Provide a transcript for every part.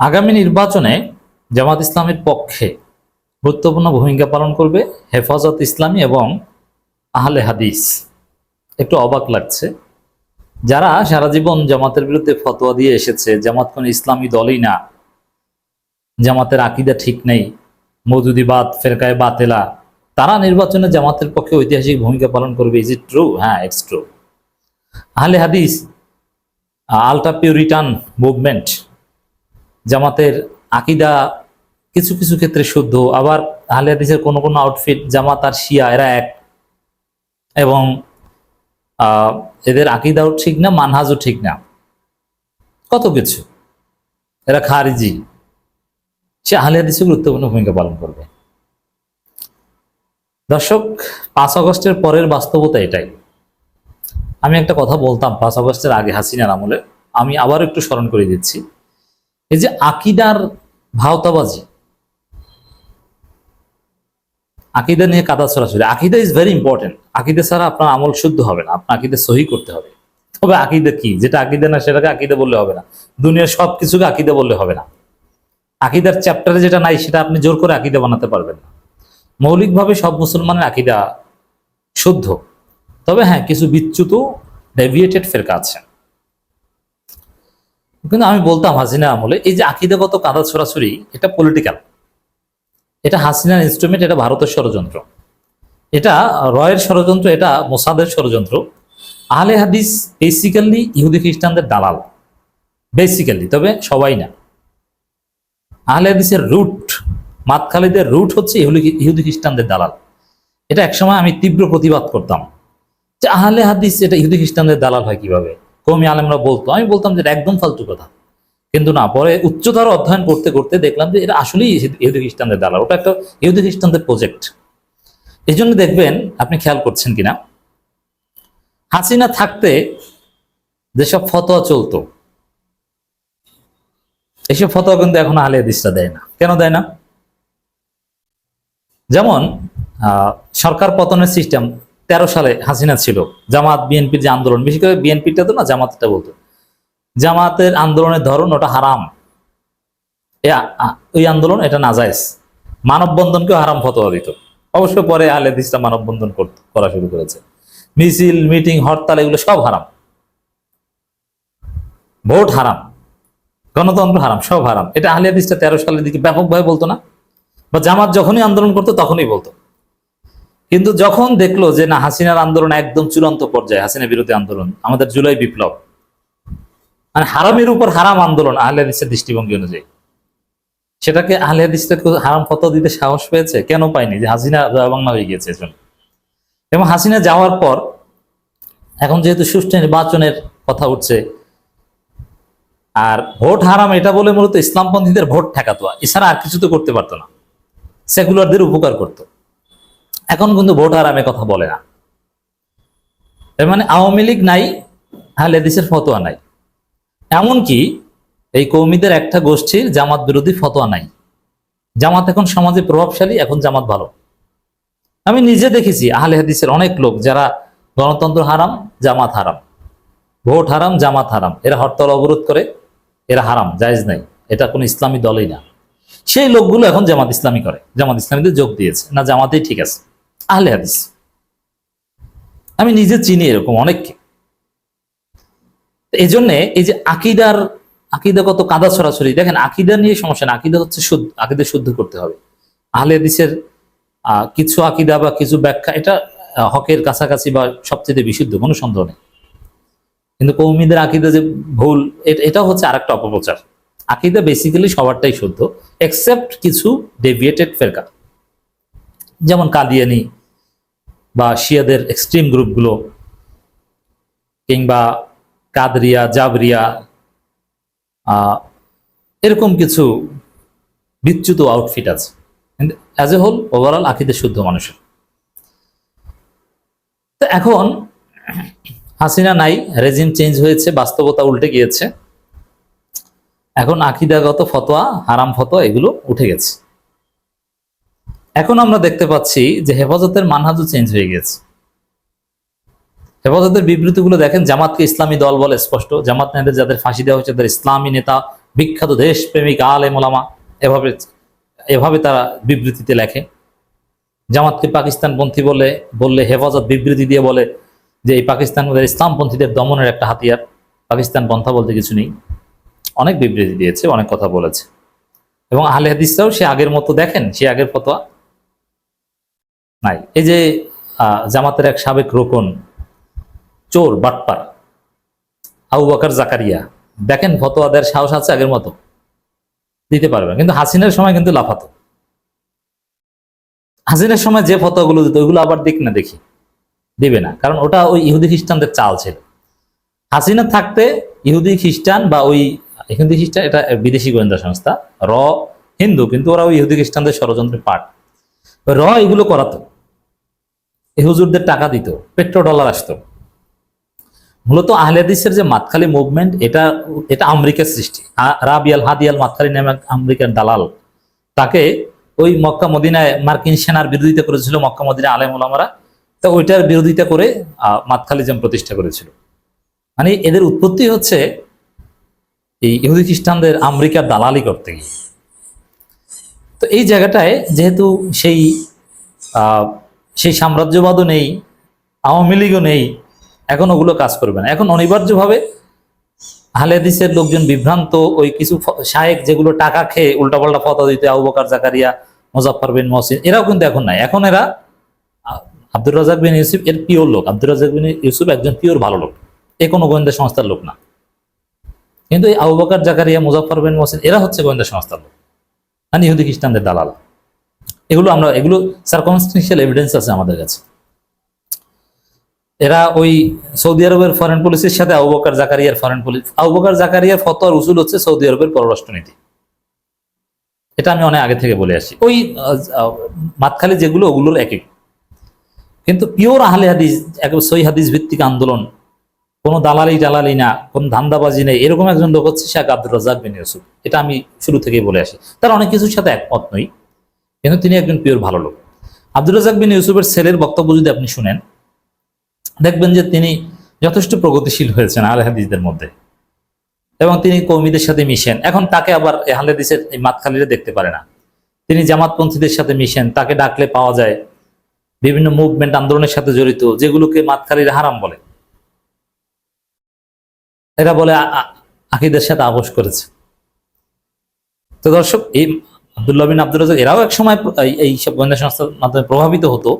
আগামী নির্বাচনে জামাত ইসলামের পক্ষে গুরুত্বপূর্ণ ভূমিকা পালন করবে হেফাজত ইসলামী এবং আহলে হাদিস। একটু অবাক লাগছে। যারা সারা জীবন জামাতের বিরুদ্ধে ফতোয়া দিয়ে এসেছে, জামাত কোন ইসলামী দলই না, জামাতের আকিদা ঠিক নেই, মজুদিবাদ, ফেরকায় বাতেলা, তারা নির্বাচনে জামাতের পক্ষে ঐতিহাসিক ভূমিকা পালন করবে। ইজ ইট ট্রু হ্যাঁ ইটস ট্রু আহলে হাদিস আলটা পিউরিটান মুভমেন্ট জামাতের আকিদা কিছু কিছু ক্ষেত্রে শুদ্ধ। আবার আহলে হাদিসের কোনো কোনো আউটফিট জামাত আর শিয়া, এরা এক। এবং এদের আকিদাও ঠিক না, মানহাজও ঠিক না। কত কিছু। এরা খারিজি। সে আহলে হাদিসে গুরুত্বপূর্ণ ভূমিকা পালন করবে। দর্শক, পাঁচ আগস্টের পরের বাস্তবতা এটাই। আমি একটা কথা বলতাম, পাঁচ আগস্টের আগে হাসিনার আমলে। আমি আবার একটু স্মরণ করে দিচ্ছি। এই যে আকিদার ভাওতাবাজি, আকিদা নিয়ে কাদা ছড়াছড়ি। আকিদা ইজ ভেরি ইম্পর্টেন্ট আকিদা ছাড়া আপনার আমল শুদ্ধ হবে না, আপনার আকিদা সহি করতে হবে। তবে আকিদা কি? যেটা আকিদা না সেটাকে আকিদা বললে হবে না। দুনিয়ার সব কিছুকে আকিদা বললে হবে না। আকিদার চ্যাপ্টারে যেটা নাই সেটা আপনি জোর করে আকিদা বানাতে পারবেন না। মৌলিকভাবে সব মুসলমানের আকিদা শুদ্ধ। তবে হ্যাঁ কিছু বিচ্যুত ডেভিয়েটেড ফেরকা আছে। কিন্তু আমি বলতাম হাসিনা আমলে, এই যে আকিদাগত কাদা ছড়াছড়ি, এটা পলিটিক্যাল এটা হাসিনার ইনস্ট্রুমেন্ট এটা ভারতের ষড়যন্ত্র। এটা রয়ের ষড়যন্ত্র, এটা মোসাদের ষড়যন্ত্র। আহলে হাদিস বেসিক্যালি ইহুদি খ্রিস্টানদের দালাল। বেসিক্যালি তবে সবাই না। আহলে হাদিসের রুট মাতখালিদের রুট হচ্ছে ইহুদি ইহুদি খ্রিস্টানদের দালাল। এটা একসময় আমি তীব্র প্রতিবাদ করতাম যে আহলে হাদিস, এটা ইহুদি খ্রিস্টানদের দালাল হয় কীভাবে? কমি আলেমরা বলতো। আমি বলতাম যে একদম ফালতু কথা। কিন্তু না, পরে উচ্চতর অধ্যয়ন করতে করতে দেখলাম যে এটা আসলেই ইহুদি খ্রিস্টানদের দালাল। ওটা একটা ইহুদি খ্রিস্টানদের প্রজেক্ট এই জন্য দেখবেন, আপনি খেয়াল করছেন কিনা? হাসিনা থাকতে যেসব ফতোয়া চলতো এইসব ফতোয়া কিন্তু এখন আহলে হাদিসরা দেয় না। কেন দেয় না? যেমন সরকার পতনের সিস্টেম তেরো সালে হাসিনা ছিল। জামাত, বিএনপির যে আন্দোলন, বিশেষ করে বিএনপিটা তো না, জামাতটা বলতো। জামাতের আন্দোলনের ধরন ওটা হারাম। ওই আন্দোলন এটা নাজায়েজ। মানববন্ধনকেও হারাম ফতোয়া দিত। অবশ্য পরে আহলে হাদিসরা মানববন্ধন করা শুরু করেছে। মিছিল, মিটিং, হরতাল এগুলো সব হারাম। ভোট হারাম। গণতন্ত্র হারাম, সব হারাম। এটা আহলে হাদিসটা তেরো সালের দিকে ব্যাপকভাবে বলতো না? বা জামাত যখনই আন্দোলন করতো, তখনই বলতো। কিন্তু যখন দেখল যে না, হাসিনার আন্দোলন একদম চূড়ান্ত পর্যায়ে হাসিনা বিরোধী আন্দোলন, আমাদের জুলাই বিপ্লব মানে হারামের উপর হারাম আন্দোলন, আহলে হাদিসের দৃষ্টিভঙ্গি অনুযায়ী, সেটাকে আহলে হাদিসটা হারাম ফতো দিতে সাহস পেয়েছে? কেন পায়নি? যে হাসিনা বাংলা হয়ে গিয়েছে এবং হাসিনা যাওয়ার পর, এখন যেহেতু সুষ্ঠু নির্বাচনের কথা উঠছে, আর ভোট হারাম এটা বলে মূলত ইসলামপন্থীদের ভোট ঠেকাতো, এছাড়া আর কিছু তো করতে পারতো না। সেকুলারদের উপকার করত। এখন কিন্তু ভোট হারামে কথা বলে না। এর মানে আওয়ামী লীগ নাই আহলে হাদিসের ফতোয়া নাই। এমনকি এই কৌমিদের একটা গোষ্ঠীর জামাত বিরোধী ফতোয়া নাই। জামাত এখন সমাজে প্রভাবশালী, এখন জামাত ভালো। আমি নিজে দেখেছি, আহলে হাদিসের অনেক লোক যারা গণতন্ত্র হারাম, জামাত হারাম। ভোট হারাম, জামাত হারাম। এরা হরতাল অবরোধ করে, এরা হারাম, জায়েজ নাই। এটা কোনো ইসলামী দলই না। সেই লোকগুলো এখন জামাত ইসলামী করে। জামাত ইসলামীতে যোগ দিয়েছে। না, জামাতেই ঠিক আছে। আহলে আমি নিজে চিনি এরকম অনেককে। এই জন্যে এই যে আকিদার, আকিদাগত কাদা ছড়াছড়ি দেখেন আকিদা নিয়ে সমস্যা না, আকিদা হচ্ছে শুদ্ধ আকিদা শুদ্ধ করতে হবে। আহলে হাদিসের কিছু আকিদা বা কিছু ব্যাখ্যা, এটা হকের কাছাকাছি বা সবচেয়ে বিশুদ্ধ, কোনো সন্দেহ নেই। কিন্তু কৌমিদের আকিদা যে ভুল, এটা হচ্ছে আরেকটা অপপ্রচার। আকিদা বেসিক্যালি সবারটাই শুদ্ধ এক্সেপ্ট কিছু ডেভিয়েটেড ফেরকা। যেমন কাদিয়ানি বা শিয়াদের এক্সট্রিম গ্রুপগুলো কিংবা কাদরিয়া, জাবরিয়া এরকম কিছু বিচ্যুত আউটফিট আছে। অ্যাজ এ হোল ওভারঅল আকিদে শুদ্ধ মানুষের। তো এখন, হাসিনা নাই রেজিম চেঞ্জ হয়েছে, বাস্তবতা উল্টে গিয়েছে। এখন আকিদাগত ফতোয়া, হারাম ফতোয়া, এগুলো উঠে গেছে। এখন আমরা দেখতে পাচ্ছি যে হেফাজতের মানহাজও চেঞ্জ হয়ে গেছে। হেফাজতের বিবৃতিগুলো দেখেন, জামাতকে ইসলামী দল বলে স্পষ্ট। জামাত নেতাদের, যাদের ফাঁসি দেওয়া হয়েছে, তাদের ইসলামী নেতা, বিখ্যাত দেশপ্রেমিক আলে মোলামা এভাবে এভাবে তারা বিবৃতিতে লেখে। জামাতকে পাকিস্তানপন্থী বলে, বললে হেফাজত বিবৃতি দিয়ে বলে যে এই পাকিস্তান ইসলামপন্থীদের দমনের একটা হাতিয়ার। পাকিস্তান পন্থা বলতে কিছু নেই। অনেক বিবৃতি দিয়েছে, অনেক কথা বলেছে। এবং আহলে হাদিসরাও সে আগের মতো দেখেন, সে আগের ফতোয়া। নাই। এই যে জামাতের এক সাবেক রোকন, চোর, বাটপার, আবু বকর জাকারিয়া, দেখেন ফতোয়া দেওয়ার সাহস আছে আগের মতো। দিতে পারবে কিন্তু হাসিনের সময় কিন্তু লাফাতো। হাসিনের সময় যে ফতোয়াগুলো দিত, ওইগুলো আবার দিক না দেখি। দিবে না। কারণ ওটা ওই ইহুদি খ্রিস্টানদের চাল ছিল। হাসিনা থাকতে ইহুদি খ্রিস্টান বা ওই ইহুদি খ্রিস্টান, এটা বিদেশি গোয়েন্দা সংস্থা, র হিন্দু, কিন্তু ওরা ওই ইহুদি খ্রিস্টানদের ষড়যন্ত্রের পার্ট র এগুলো করাতো। এই হুজুরদের টাকা দিত পেট্রো ডলার আসতো। মূলত আহলেদিসের যে মাতখালি মুভমেন্ট এটা এটা আমেরিকার সৃষ্টি। রাবিয়াল হাদিয়াল মাতখালি নামে আমেরিকার দালাল, তাকে ওই মক্কা মদিনায় মার্কিন সেনার বিরোধিতা করেছিল, মক্কা মদিনা আলেম ওলামারা তো ওইটার বিরোধিতা করে মাতখালিজম প্রতিষ্ঠা করেছিল। মানে এদের উৎপত্তি হচ্ছে এই ইহুদি খ্রিস্টানদের আমেরিকার দালালি করতে গিয়ে। তো এই জায়গাটায় যেহেতু সেই সেই সাম্রাজ্যবাদও নেই, আওয়ামী লীগও নেই, এখন ওগুলো কাজ করবে না। এখন অনিবার্যভাবে হালেদিসের লোকজন বিভ্রান্ত, ওই কিছু শায়েক যেগুলো টাকা খেয়ে উল্টাপাল্টা ফতা দিতে আবু জাকারিয়া মোজাফর বিন মহসিন, এরাও কিন্তু এখন নাই। এখন এরা আব্দুর রাজাক বিন ইউসুফ এর পিওর লোক। আব্দুর রাজাক বিন ইউসুফ একজন পিওর ভালো লোক। এ কোনো গোয়েন্দা সংস্থার লোক না। কিন্তু এই আবু জাকারিয়া মুজাফর বিন মহসিন, এরা হচ্ছে গোয়েন্দা সংস্থার লোক। মানে ইহুদি খ্রিস্টানদের দালাল। এগুলো আমরা, এগুলো সার্কমস্টেন্সিয়াল এভিডেন্স আছে আমাদের কাছে। এরা ওই সৌদি আরবের ফরেন পলিসির সাথে আবু বকর জাকারিয়ার ফরেন পলিসি আবু বকর জাকারিয়ার ফতোয়ার উসুল হচ্ছে সৌদি আরবের পররাষ্ট্রনীতি এটা আমি অনেক আগে থেকে বলে আসি। ওই মাতখালি যেগুলো, ওগুলোর এক এক কিন্তু পিওর আহলে হাদিস একেবারে সই হাদিস ভিত্তিক আন্দোলন, কোনো দালালি টালালি না, কোনো ধান্দাবাজি নেই, এরকম একজন লোক হচ্ছে শেখ আব্দুর রাজাক বিন ইউসুফ। এটা আমি শুরু থেকেই বলে আসি। তার অনেক কিছুর সাথে একমত নই। কিন্তু তিনি একজন পিওর ভালো লোক? আব্দুর রাজাক বিন ইউসুফের ছেলের বক্তব্য যদি আপনি শুনেন, দেখবেন যে তিনি যথেষ্ট প্রগতিশীল হয়েছেন আহলে হাদিসদের মধ্যে। এবং তিনি কৌমিদের সাথে মিশেন। এখন তাকে আবার আহলে হাদিসের এই মাতখালিরা দেখতে পারে না। তিনি জামাতপন্থীদের সাথে মিশেন, তাকে ডাকলে পাওয়া যায় বিভিন্ন মুভমেন্ট আন্দোলনের সাথে জড়িত, যেগুলোকে মাতখালিরা হারাম বলে। এরা বলে আকিদের সাথে আপোষ করেছে। তো দর্শক, এই আব্দুল্লাহ বিন আব্দুল রাজাক এরাও এক সময় এই সব গোয়েন্দা সংস্থার মাধ্যমে প্রভাবিত হতো।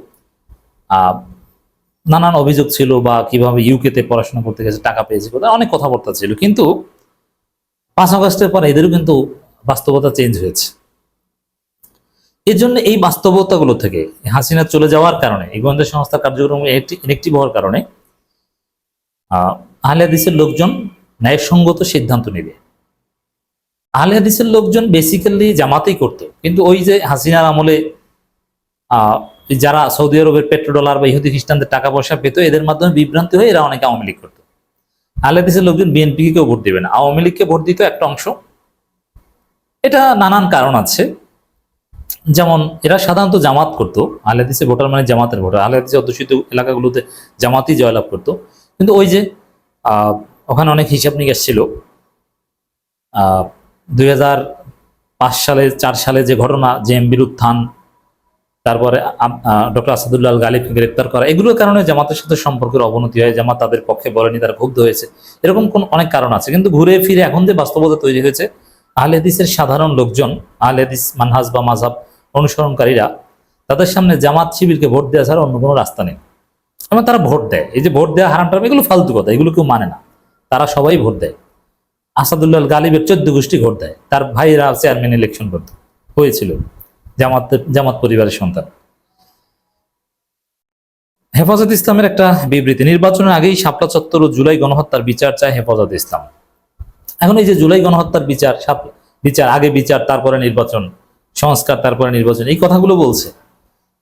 নানান অভিযোগ ছিল বা কীভাবে ইউকেতে পড়াশোনা করতে গেছে, টাকা পেয়েছে অনেক কথাবার্তা ছিল। কিন্তু পাঁচ আগস্টের পর এদেরও কিন্তু বাস্তবতা চেঞ্জ হয়েছে। এর জন্য এই বাস্তবতাগুলো থেকে হাসিনা চলে যাওয়ার কারণে, এই গোয়েন্দা সংস্থার কার্যক্রম ইনেকটিভ হওয়ার কারণে আহ আহলে হাদিসের লোকজন ন্যায়সঙ্গত সিদ্ধান্ত নেবে। আহলে হাদিসের লোকজন বেসিক্যালি জামাতেই করতো। কিন্তু ওই যে হাসিনার আমলে যারা সৌদি আরবের পেট্রো ডলার বা ইহুদি খ্রিস্টানদের টাকা পয়সা পেত, এদের মাধ্যমে বিভ্রান্তি হয়ে এরা অনেকে আওয়ামী লীগ করতো। আহলে হাদিসের লোকজন বিএনপিকে কেউ ভোট দেবে না। আওয়ামী লীগকে ভোট দিত একটা অংশ। এটা নানান কারণ আছে। যেমন এরা সাধারণত জামাত করতো। আহলে হাদিসে ভোটার মানে জামাতের ভোটার। আহলে হাদিসে অধ্যুষিত এলাকাগুলোতে জামাতই জয়লাভ করতো। কিন্তু ওই যে ওখানে অনেক হিসাব নিকাশ ছিল। দুই হাজার পাঁচ সালে, চার সালে যে ঘটনা, যে এমবির উত্থান, তারপরে ডক্টর আসাদুল্লাহ গালিবকে গ্রেপ্তার করা, এগুলোর কারণে জামাতের সাথে সম্পর্কের অবনতি হয়, জামাত তাদের পক্ষে বলেনি, তারা ক্ষুব্ধ হয়েছে। এরকম কোন অনেক কারণ আছে, কিন্তু ঘুরে ফিরে এখন যে বাস্তবতা তৈরি হয়েছে, আহলে হাদিসের সাধারণ লোকজন, আহলে হাদিস মানহাজ বা মাঝহাব অনুসরণকারীরা, তাদের সামনে জামাত শিবিরকে ভোট দেওয়া ছাড়া অন্য কোনো রাস্তা নেই। এবং তারা ভোট দেয়, এই যে ভোট দেওয়া হারাম এগুলো ফালতু কথা, এগুলো কেউ মানে না। তারা সবাই ভোট দেয়। আসাদুল্লাহ গালিবের চোদ্দ গোষ্ঠী ভোট দেয়। তার ভাইরা চেয়ারম্যান ইলেকশন করতে। হয়েছিল। জামাত জামাত পরিবারের সন্তান। হেফাজত ইসলামের একটা বিবৃতি, নির্বাচনের আগেই শাপলা চত্বর ও জুলাই গণহত্যার বিচার চায় হেফাজত ইসলাম। এখন এই যে জুলাই গণহত্যার বিচার বিচার, আগে বিচার, তারপরে নির্বাচন, সংস্কার, তারপরে নির্বাচন, এই কথাগুলো বলছে।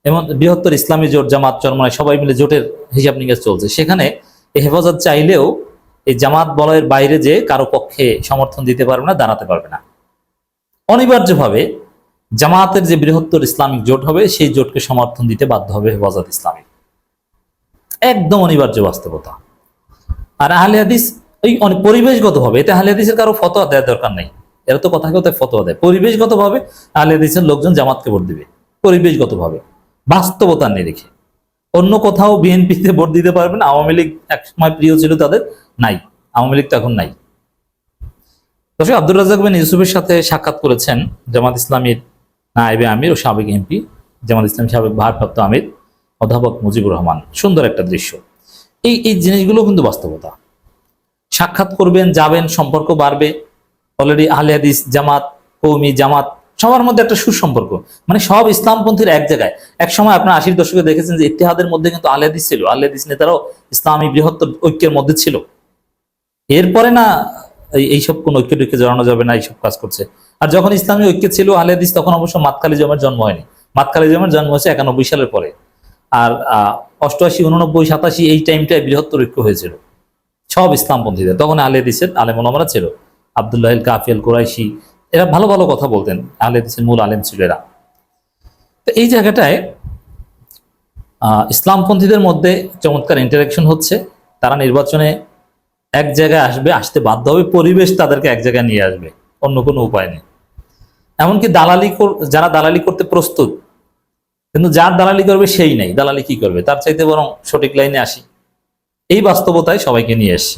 এবং বৃহত্তর ইসলামী জোট, জামাত চরমায় সবাই মিলে জোটের হিসাব নিকাশ চলছে। সেখানে হেফাজত চাইলেও এই জামাত বলয়ের বাইরে যে কারও পক্ষে সমর্থন দিতে পারবে না, দাঁড়াতে পারবে না। অনিবার্যভাবে জামাতের যে বৃহত্তর ইসলামিক জোট হবে, সেই জোটকে সমর্থন দিতে বাধ্য হবে হেফাজত ইসলামী। একদম অনিবার্য বাস্তবতা। আর আহলে হাদিস ওই অনেক পরিবেশগত হবে এতে আহলে হাদিসের কারও ফতোয়া দেওয়ার দরকার নেই। এরা তো কথা কথায় ফতোয়া দেয়। পরিবেশগতভাবে আহলে হাদিসের লোকজন জামাতকে ভোট দিবে। পরিবেশগতভাবে। বাস্তবতা নিরিখে অন্য কোথাও বিএনপিতে ভোট দিতে পারবেন আওয়ামী লীগ এক সময় প্রিয় ছিল তাদের। নাই, আওয়ামী লীগ তো এখন নাই। দর্শক, আব্দুর রাজাক বিন ইউসুফের সাথে সাক্ষাৎ করেছেন জামাত ইসলামীর নায়েবে আমির ও সাবেক এমপি, জামাত ইসলাম সাবেক ভারপ্রাপ্ত আমির অধ্যাপক মুজিবুর রহমান। সুন্দর একটা দৃশ্য। এই এই জিনিসগুলো কিন্তু বাস্তবতা। সাক্ষাৎ করবেন, যাবেন, সম্পর্ক বাড়বে। অলরেডি আহলে হাদিস, জামাত কৌমি জামাত, সবার মধ্যে একটা সুসম্পর্ক। মানে সব ইসলামপন্থীর এক জায়গায়। এক সময় আপনার আশির দশকে দেখেছেন যে ইতিহাদের মধ্যে কিন্তু আহলে হাদিস ছিল। আহলে হাদিস নেতারাও ইসলামী বৃহত্তর ঐক্যের মধ্যে ছিল। এরপরে না, এই- এইসব কোন ঐক্য টৈক্য জড়ানো যাবে না, এইসব কাজ করছে। আর যখন ইসলামী ঐক্য ছিল, আহলে তখন অবশ্য মাতকালী জমের জন্ম হয়নি। মাতকালী জমের জন্ম হয়েছে একানব্বই সালের পরে। আর অষ্টআশি, উননব্বই, সাতাশি, এই টাইমটায় বৃহত্তর ঐক্য হয়েছিল। সব ইসলামপন্থীদের, তখন আলে দিসের আলেম ওলামারা ছিল। আবদুল্লাহ কাফিয়াল কুরাইশি, এরা ভালো ভালো কথা বলতেন আলে দিসের মূল আলেম ছিল এরা। তো এই জায়গাটায় ইসলামপন্থীদের মধ্যে চমৎকার ইন্টারাকশন হচ্ছে। তারা নির্বাচনে এক জায়গায় আসবে, আসতে বাধ্য হবে, পরিবেশ তাদেরকে এক জায়গায় নিয়ে আসবে। অন্য কোনো উপায় নেই। এমনকি দালালি যারা দালালি করতে প্রস্তুত, কিন্তু যার দালালি করবে সেই নেই। দালালি কি করবে? তার চাইতে বরং সঠিক লাইনে আসি। এই বাস্তবতায় সবাইকে নিয়ে এসে